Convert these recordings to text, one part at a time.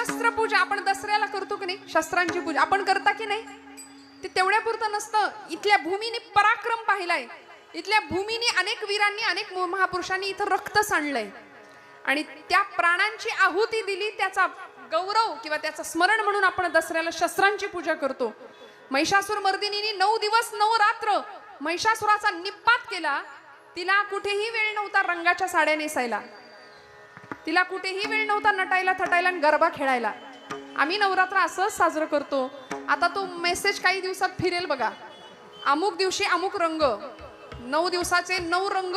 शस्त्र पूजा आपण दसऱ्याला करतो की नाही? शस्त्रांची पूजा. आपण करता की नाही? ते तेवढ्या पुरतं नसतं. इथल्या भूमीने पराक्रम पाहिलाय. इथल्या भूमीने अनेक वीरांनी अनेक महापुरुषांनी इथं रक्त सांडलंय. आणि त्या प्राणांची आहुती दिली त्याचा गौरव किंवा त्याचं स्मरण म्हणून आपण दसऱ्याला शस्त्रांची पूजा करतो. महिषासूर मर्दिनीने नऊ दिवस नऊ रात्र महिषासुराचा निपात केला. तिला कुठेही वेळ नव्हता रंगाच्या साड्या नेसायला. तिला कुठेही वेळ नव्हता नटायला थटायला आणि गरबा खेळायला. आम्ही नवरात्र असंच साजरं करतो. आता तो मेसेज काही दिवसात फिरेल बघा. अमुक दिवशी अमुक रंग नऊ दिवसाचे नऊ रंग.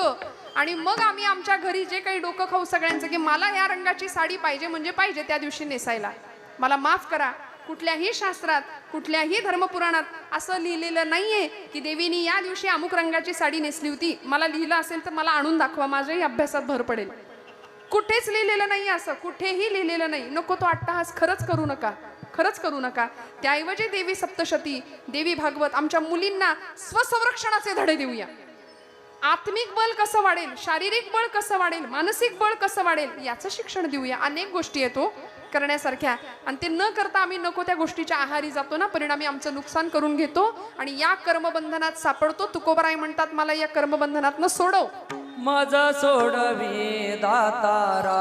आणि मग आम्ही आमच्या घरी जे काही डोकं खाऊ सगळ्यांचं की मला या रंगाची साडी पाहिजे म्हणजे पाहिजे त्या दिवशी नेसायला. मला माफ करा. कुठल्याही शास्त्रात कुठल्याही धर्मपुराणात असं लिहिलेलं नाहीये की देवीनी या दिवशी अमुक रंगाची साडी नेसली होती. मला लिहिलं असेल तर मला आणून दाखवा. माझ्याही अभ्यासात भर पडेल. कुठेच लिहिलेलं नाही असं कुठेही लिहिलेलं नाही. नको तो अट्टहास खरंच करू नका खरंच करू नका. त्याऐवजी देवी सप्तशती देवी भागवत आमच्या मुलींना स्वसंरक्षणाचे धडे देऊया. आत्मिक बळ कसं वाढेल शारीरिक बळ कसं वाढेल मानसिक बळ कसं वाढेल याचं शिक्षण देऊया. अनेक गोष्टी येतो हो, करण्यासारख्या. आणि ते न करता आम्ही नको त्या गोष्टीच्या आहारी जातो ना परिणामी आमचं नुकसान करून घेतो. आणि या कर्मबंधनात सापडतो. तुकोबराय म्हणतात मला या कर्मबंधनातनं सोडव. मज सोडवी दातारा.